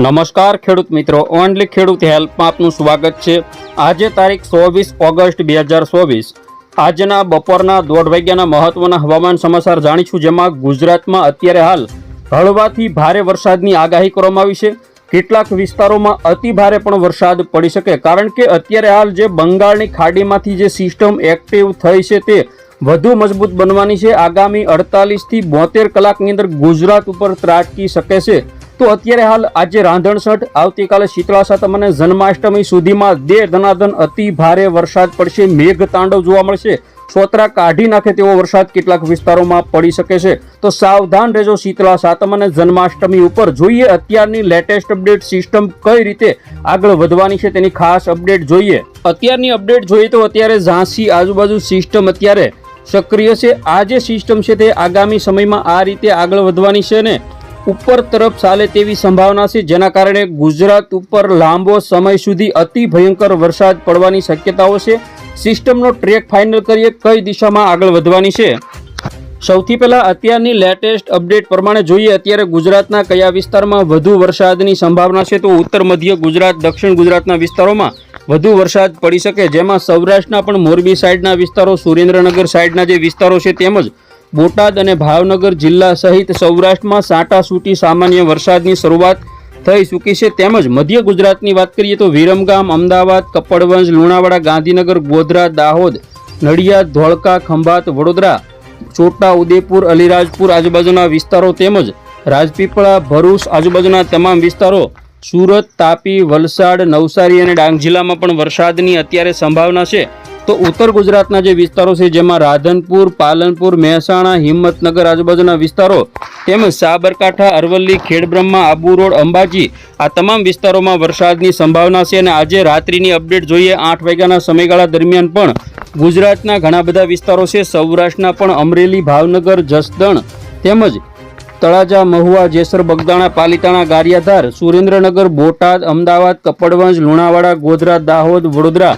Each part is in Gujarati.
નમસ્કાર ખેડૂત મિત્રો, ઓનલી ખેડૂત હેલ્પમાં આપનું સ્વાગત છે. આજે તારીખ ચોવીસ ઓગસ્ટ બે હજાર ચોવીસ. આજના બપોરના દોઢ વાગ્યાના મહત્વના હવામાન સમાચાર જાણીશું, જેમાં ગુજરાતમાં અત્યારે હાલ હળવાથી ભારે વરસાદની આગાહી કરવામાં આવી છે. કેટલાક વિસ્તારોમાં અતિ ભારે પણ વરસાદ પડી શકે, કારણ કે અત્યારે હાલ જે બંગાળની ખાડીમાંથી જે સિસ્ટમ એક્ટિવ થઈ છે તે વધુ મજબૂત બનવાની છે. આગામી અડતાલીસથી બોતેર કલાકની અંદર ગુજરાત ઉપર ત્રાટકી શકે છે. તો અત્યારે હાલ આજે રાંધણસઠ, આવતીકાલે શીતળા સાતમ અને જન્માષ્ટમી સુધીમાં દે ધનાધન અતિ ભારે વરસાદ પડશે. મેઘ તાંડવ જોવા મળશે. સોતરા કાઢી નાખે તેવો વરસાદ કેટલાક વિસ્તારોમાં પડી શકે છે. તો સાવધાન રહેજો શીતળા સાતમ અને જન્માષ્ટમી ઉપર. જોઈએ અત્યારની લેટેસ્ટ અપડેટ સિસ્ટમ કઈ રીતે આગળ વધવાની છે તેની ખાસ અપડેટ જોઈએ. અત્યારની અપડેટ જોઈએ તો અત્યારે ઝાંસી આજુબાજુ સિસ્ટમ અત્યારે સક્રિય છે. આ જે સિસ્ટમ છે તે આગામી સમયમાં આ રીતે આગળ વધવાની છે ને ઉપર તરફ ચાલે તેવી સંભાવના છે, જેના કારણે ગુજરાત ઉપર લાંબો સમય સુધી અતિ ભયંકર વરસાદ પડવાની શક્યતાઓ છે. સિસ્ટમનો ટ્રેક ફાઇનલ કરીએ, કઈ દિશામાં આગળ વધવાની છે? સૌથી પહેલાં અત્યારની લેટેસ્ટ અપડેટ પ્રમાણે જોઈએ, અત્યારે ગુજરાતના કયા વિસ્તારમાં વધુ વરસાદની સંભાવના છે? તો ઉત્તર, મધ્ય ગુજરાત, દક્ષિણ ગુજરાતના વિસ્તારોમાં વધુ વરસાદ પડી શકે, જેમાં સૌરાષ્ટ્રના પણ મોરબી સાઈડના વિસ્તારો, સુરેન્દ્રનગર સાઈડના જે વિસ્તારો છે, તેમજ બોટાદ અને ભાવનગર જિલ્લા સહિત સૌરાષ્ટ્રમાં સાટાસૂટી સામાન્ય વરસાદની શરૂઆત થઈ ચૂકી છે. તેમજ મધ્ય ગુજરાતની વાત કરીએ તો વિરમગામ, અમદાવાદ, કપડવંજ, લુણાવાડા, ગાંધીનગર, ગોધરા, દાહોદ, નડિયાદ, ધોળકા, ખંભાત, વડોદરા, છોટા ઉદેપુર, અલીરાજપુર આજુબાજુના વિસ્તારો તેમજ રાજપીપળા, ભરૂચ આજુબાજુના તમામ વિસ્તારો સુરત, તાપી, વલસાડ, નવસારી અને ડાંગ જિલ્લામાં પણ વરસાદની અત્યારે સંભાવના છે. તો ઉત્તર ગુજરાતના જે વિસ્તારો છે, જેમાં રાધનપુર, પાલનપુર, મહેસાણા, હિંમતનગર આજુબાજુના વિસ્તારો તેમજ સાબરકાંઠા, અરવલ્લી, ખેડબ્રહ્મા, આબુ રોડ, અંબાજી આ તમામ વિસ્તારોમાં વરસાદની સંભાવના છે અને આજે રાત્રિની અપડેટ જોઈએ. આઠ વાગ્યાના સમયગાળા દરમિયાન પણ ગુજરાતના ઘણા બધા વિસ્તારો છે. સૌરાષ્ટ્રના પણ અમરેલી, ભાવનગર, જસદણ તેમજ તળાજા, મહુવા, જેસર, બગદાણા, પાલિતાણા, ગારિયાધાર, સુરેન્દ્રનગર, બોટાદ, અમદાવાદ, કપડવંજ, લુણાવાડા, ગોધરા, દાહોદ, વડોદરા,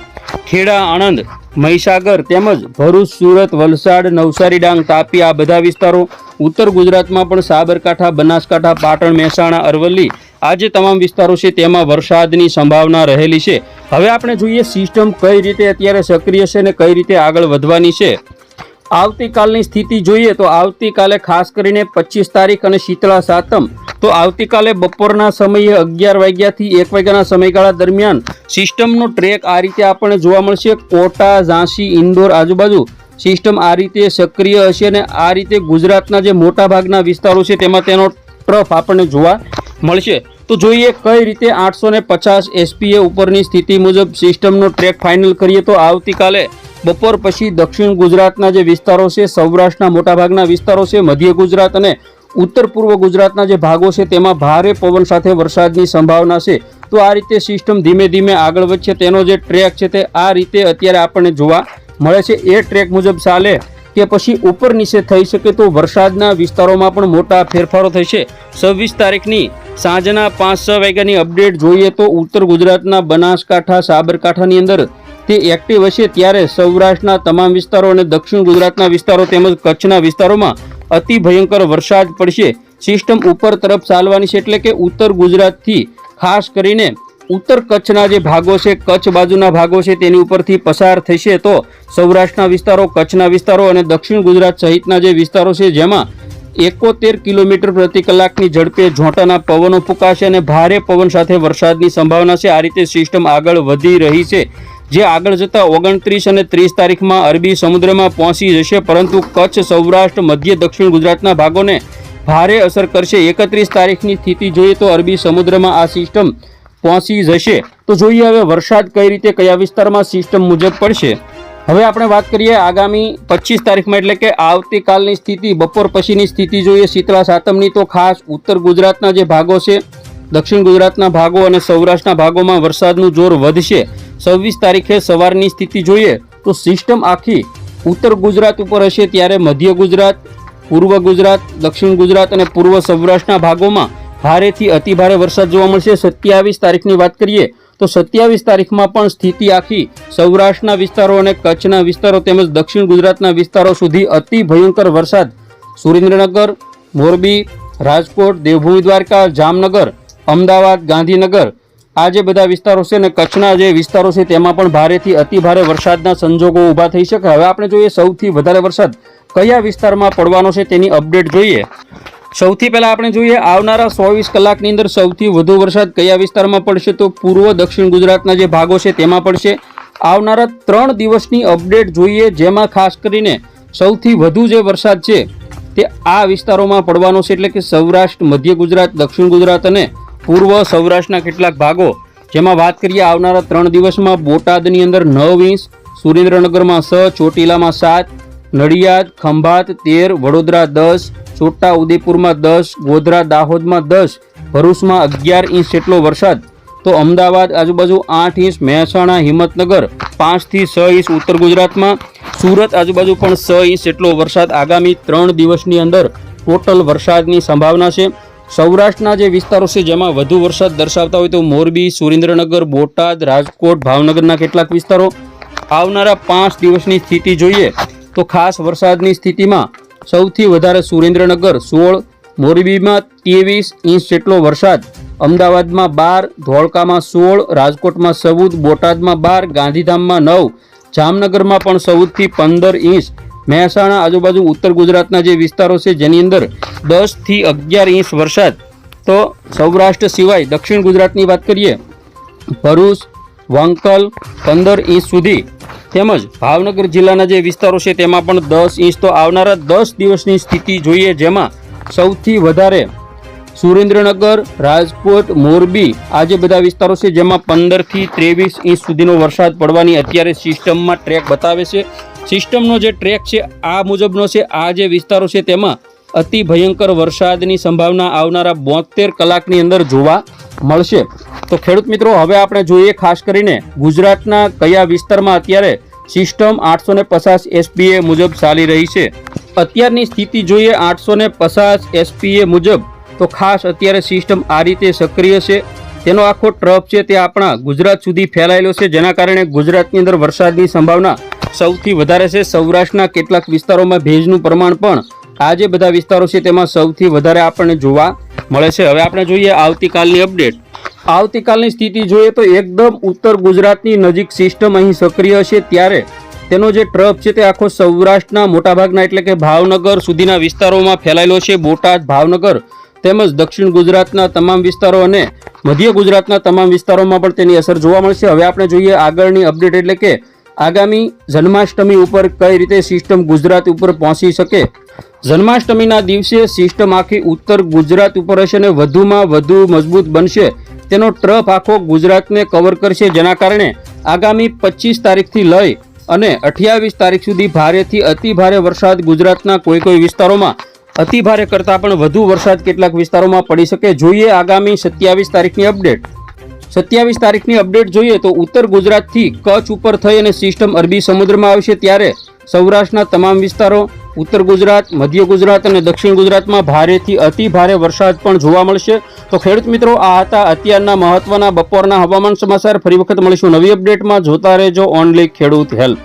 ખેડા, આણંદ, મહીસાગર તેમજ ભરૂચ, સુરત, વલસાડ, નવસારી, ડાંગ, તાપી આ બધા વિસ્તારો. ઉત્તર ગુજરાતમાં પણ સાબરકાંઠા, બનાસકાંઠા, પાટણ, મહેસાણા, અરવલ્લી આ જે તમામ વિસ્તારો છે તેમાં વરસાદની સંભાવના રહેલી છે. હવે આપણે જોઈએ સિસ્ટમ કઈ રીતે અત્યારે સક્રિય છે અને કઈ રીતે આગળ વધવાની છે. આવતીકાલની સ્થિતિ જોઈએ તો આવતીકાલે ખાસ કરીને પચીસ તારીખ અને શીતળા સાતમ. તો આવતીકાલે બપોરના સમયે અગિયાર વાગ્યાથી એક વાગ્યાના સમયગાળા દરમિયાન સિસ્ટમનો ટ્રેક આ રીતે આપણને જોવા મળશે. કોટા, ઝાંસી, ઇન્દોર આજુબાજુ સિસ્ટમ આ રીતે સક્રિય હશે અને આ રીતે ગુજરાતના જે મોટા ભાગના વિસ્તારો છે તેમાં તેનો ટ્રફ આપણને જોવા મળશે. તો જોઈએ કઈ રીતે આઠસો ને પચાસ એસપીએ ઉપરની સ્થિતિ મુજબ સિસ્ટમનો ટ્રેક ફાઇનલ કરીએ તો આવતીકાલે બપોર પછી દક્ષિણ ગુજરાતના જે વિસ્તારો છે, સૌરાષ્ટ્રના મોટાભાગના વિસ્તારો છે, મધ્ય ગુજરાત અને ઉત્તર પૂર્વ ગુજરાતના જે ભાગો છે તેમાં ભારે પવન સાથે વરસાદની સંભાવના છે. તો આ રીતે સિસ્ટમ ધીમે ધીમે આગળ વધશે. તેનો જે ટ્રેક છે તે આ રીતે અત્યારે આપણને જોવા મળે છે. એ ટ્રેક મુજબ ચાલે કે પછી ઉપર નીચે થઈ શકે તો વરસાદના વિસ્તારોમાં પણ મોટા ફેરફારો થશે. છવ્વીસ તારીખની સાંજના પાંચ છ વાગ્યાની અપડેટ જોઈએ તો ઉત્તર ગુજરાતના બનાસકાંઠા, સાબરકાંઠાની અંદર તે એક્ટિવ હશે ત્યારે સૌરાષ્ટ્રના તમામ વિસ્તારો અને દક્ષિણ ગુજરાતના વિસ્તારો તેમજ કચ્છના વિસ્તારોમાં અતિ ભયંકર વરસાદ પડશે. સિસ્ટમ ઉપર તરફ ચાલવાની છે એટલે કે ઉત્તર ગુજરાતથી ખાસ કરીને ઉત્તર કચ્છના જે ભાગો છે, કચ્છ બાજુના ભાગો છે તેની ઉપરથી પસાર થશે તો સૌરાષ્ટ્રના વિસ્તારો, કચ્છના વિસ્તારો અને દક્ષિણ ગુજરાત સહિતના જે વિસ્તારો છે જેમાં એકોતેર કિલોમીટર પ્રતિ કલાકની ઝડપે ઝોંટાના પવનો ફૂંકાશે અને ભારે પવન સાથે વરસાદની સંભાવના છે. આ રીતે સિસ્ટમ આગળ વધી રહી છે. જે આગળ જતા ઓગણત્રીસ અને ત્રીસ તારીખમાં અરબી સમુદ્રમાં પહોંચી જશે, પરંતુ કચ્છ, સૌરાષ્ટ્ર, મધ્ય, દક્ષિણ ગુજરાતના ભાગોને ભારે અસર કરશે. એકત્રીસ તારીખની સ્થિતિ જોઈએ તો અરબી સમુદ્રમાં આ સિસ્ટમ પહોંચી જશે. તો જોઈએ હવે વરસાદ કઈ રીતે કયા વિસ્તારમાં સિસ્ટમ મુજબ પડશે. હવે આપણે વાત કરીએ આગામી પચીસ તારીખમાં, એટલે કે આવતીકાલની સ્થિતિ, બપોર પછીની સ્થિતિ જોઈએ. શીતળા સાતમની તો ખાસ ઉત્તર ગુજરાતના જે ભાગો છે, દક્ષિણ ગુજરાતના ભાગો અને સૌરાષ્ટ્રના ભાગોમાં વરસાદનું જોર વધશે. છવ્વીસ તારીખે સવારની સ્થિતિ જોઈએ તો સિસ્ટમ આખી ઉત્તર ગુજરાત ઉપર હશે ત્યારે મધ્ય ગુજરાત, પૂર્વ ગુજરાત, દક્ષિણ ગુજરાત અને પૂર્વ સૌરાષ્ટ્રના ભાગોમાં ભારેથી અતિભારે વરસાદ જોવા મળશે. સત્યાવીસ તારીખની વાત કરીએ તો સત્યાવીસ તારીખમાં પણ સ્થિતિ આખી સૌરાષ્ટ્રના વિસ્તારો અને કચ્છના વિસ્તારો તેમજ દક્ષિણ ગુજરાતના વિસ્તારો સુધી અતિ ભયંકર વરસાદ. સુરેન્દ્રનગર, મોરબી, રાજકોટ, દેવભૂમિ દ્વારકા, જામનગર, અમદાવાદ, ગાંધીનગર આ જે બધા વિસ્તારો છે ને કચ્છના જે વિસ્તારો છે તેમાં પણ ભારેથી અતિ ભારે વરસાદના સંજોગો ઊભા થઈ શકે. હવે આપણે જોઈએ સૌથી વધારે વરસાદ કયા વિસ્તારમાં પડવાનો છે તેની અપડેટ જોઈએ. સૌથી પહેલાં આપણે જોઈએ, આવનારા ચોવીસ કલાકની અંદર સૌથી વધુ વરસાદ કયા વિસ્તારમાં પડશે તો પૂર્વ દક્ષિણ ગુજરાતના જે ભાગો છે તેમાં પડશે. આવનારા ત્રણ દિવસની અપડેટ જોઈએ, જેમાં ખાસ કરીને સૌથી વધુ જે વરસાદ છે તે આ વિસ્તારોમાં પડવાનો છે, એટલે કે સૌરાષ્ટ્ર, મધ્ય ગુજરાત, દક્ષિણ ગુજરાત અને પૂર્વ સૌરાષ્ટ્રના કેટલાક ભાગો. જેમાં વાત કરીએ, આવનારા ત્રણ દિવસમાં બોટાદની અંદર નવ ઇંચ, સુરેન્દ્રનગરમાં છ, ચોટીલામાં સાત નડિયાદ, ખંભાત, તેર, વડોદરા દસ, છોટા ઉદેપુરમાં દસ, ગોધરા દાહોદમાં દસ, ભરૂચમાં અગિયાર ઇંચ જેટલો વરસાદ. તો અમદાવાદ આજુબાજુ આઠ ઇંચ, મહેસાણા, હિંમતનગર પાંચથી છ ઇંચ ઉત્તર ગુજરાતમાં, સુરત આજુબાજુ પણ છ ઇંચ જેટલો વરસાદ આગામી ત્રણ દિવસની અંદર ટોટલ વરસાદની સંભાવના છે. સૌરાષ્ટ્રના જે વિસ્તારો છે, જેમાં વધુ વરસાદ દર્શાવતા હોય તો મોરબી, સુરેન્દ્રનગર, બોટાદ, રાજકોટ, ભાવનગરના કેટલાક વિસ્તારો. આવનારા પાંચ દિવસની સ્થિતિ જોઈએ તો ખાસ વરસાદની સ્થિતિમાં સૌથી વધારે સુરેન્દ્રનગર, સોળ, મોરબીમાં ત્રેવીસ ઇંચ જેટલો વરસાદ, અમદાવાદમાં બાર, ધોળકામાં સોળ, રાજકોટમાં ચૌદ, બોટાદમાં બાર, ગાંધીધામમાં નવ, જામનગરમાં પણ ચૌદથી પંદર ઇંચ. મહેસાણા આજુબાજુ ઉત્તર ગુજરાતના જે વિસ્તારો છે, જેની અંદર દસથી અગિયાર ઇંચ વરસાદ. તો સૌરાષ્ટ્ર સિવાય દક્ષિણ ગુજરાતની વાત કરીએ, ભરૂચ, વાંકલ પંદર ઇંચ સુધી તેમજ ભાવનગર જિલ્લાના જે વિસ્તારો છે તેમાં પણ દસ ઇંચ તો આવનારા દસ દિવસની સ્થિતિ જોઈએ જેમાં સૌથી વધારે સુરેન્દ્રનગર, રાજકોટ, મોરબી આ જે બધા વિસ્તારો છે જેમાં પંદરથી ત્રેવીસ ઇંચ સુધીનો વરસાદ પડવાની અત્યારે સિસ્ટમમાં ટ્રેક બતાવે છે. સિસ્ટમનો જે ટ્રેક છે આ મુજબનો છે આ જે વિસ્તારો છે તેમાં અતિ ભયંકર વરસાદની સંભાવના આવનારા બોતેર કલાકની અંદર જોવા મળશે. તો ખેડૂત મિત્રો, હવે આપણે જોઈએ ખાસ કરીને ગુજરાતના કયા વિસ્તારમાં અત્યારે સિસ્ટમ આઠસો ને પચાસ એસપીએ મુજબ ચાલી રહી છે. અત્યારની સ્થિતિ જોઈએ આઠસો ને પચાસ એસપીએ મુજબ. તો ખાસ અત્યારે સિસ્ટમ આ રીતે સક્રિય છે. તેનો આખો ટ્રફ છે તે આપણા ગુજરાત સુધી ફેલાયેલો છે, જેના કારણે ગુજરાતની અંદર વરસાદની સંભાવના સૌથી વધારે છે. સૌરાષ્ટ્રના કેટલાક વિસ્તારોમાં ભેજનું પ્રમાણ પણ આ જે બધા વિસ્તારો છે તેમાં સૌથી વધારે આપણને જોવા મળે છે. હવે આપણે જોઈએ આવતીકાલની અપડેટ. આવતીકાલની સ્થિતિ જોઈએ તો એકદમ ઉત્તર ગુજરાતની નજીક સિસ્ટમ અહીં સક્રિય છે ત્યારે તેનો જે ટ્રફ છે તે આખો સૌરાષ્ટ્રના મોટાભાગના એટલે કે ભાવનગર સુધીના વિસ્તારોમાં ફેલાયેલો છે. બોટાદ, ભાવનગર તેમજ દક્ષિણ ગુજરાતના તમામ વિસ્તારો અને મધ્ય ગુજરાતના તમામ વિસ્તારોમાં પણ તેની અસર જોવા મળશે. હવે આપણે જોઈએ આગળની અપડેટ એટલે કે આગામી જન્માષ્ટમી ઉપર કઈ રીતે સિસ્ટમ ગુજરાત ઉપર પહોંચી શકે? જન્માષ્ટમીના દિવસે સિસ્ટમ આખી ઉત્તર ગુજરાત ઉપર હશે અને વધુમાં વધુ મજબૂત બનશે. તેનો ટ્રફ આખો ગુજરાતને કવર કરશે જેના કારણે આગામી પચીસ તારીખથી લઈ અને અઠ્યાવીસ તારીખ સુધી ભારેથી અતિ ભારે વરસાદ ગુજરાતના કોઈ કોઈ વિસ્તારોમાં અતિભારે કરતાં પણ વધુ વરસાદ કેટલાક વિસ્તારોમાં પડી શકે. જોઈએ આગામી સત્યાવીસ તારીખની અપડેટ સત્યાવીસ તારીખની અપડેટ જોઈએ તો ઉત્તર ગુજરાતથી કચ્છ ઉપર થઈ અને સિસ્ટમ અરબી સમુદ્રમાં આવશે ત્યારે સૌરાષ્ટ્રના તમામ વિસ્તારો, ઉત્તર ગુજરાત, મધ્ય ગુજરાત અને દક્ષિણ ગુજરાતમાં ભારેથી અતિ ભારે વરસાદ પણ જોવા મળશે. તો ખેડૂત મિત્રો, આ હતા અત્યારના મહત્વના બપોરના હવામાન સમાચાર. ફરી વખત મળીશું નવી અપડેટમાં. જોતા રહેજો ઓનલી ખેડૂત હેલ્પ.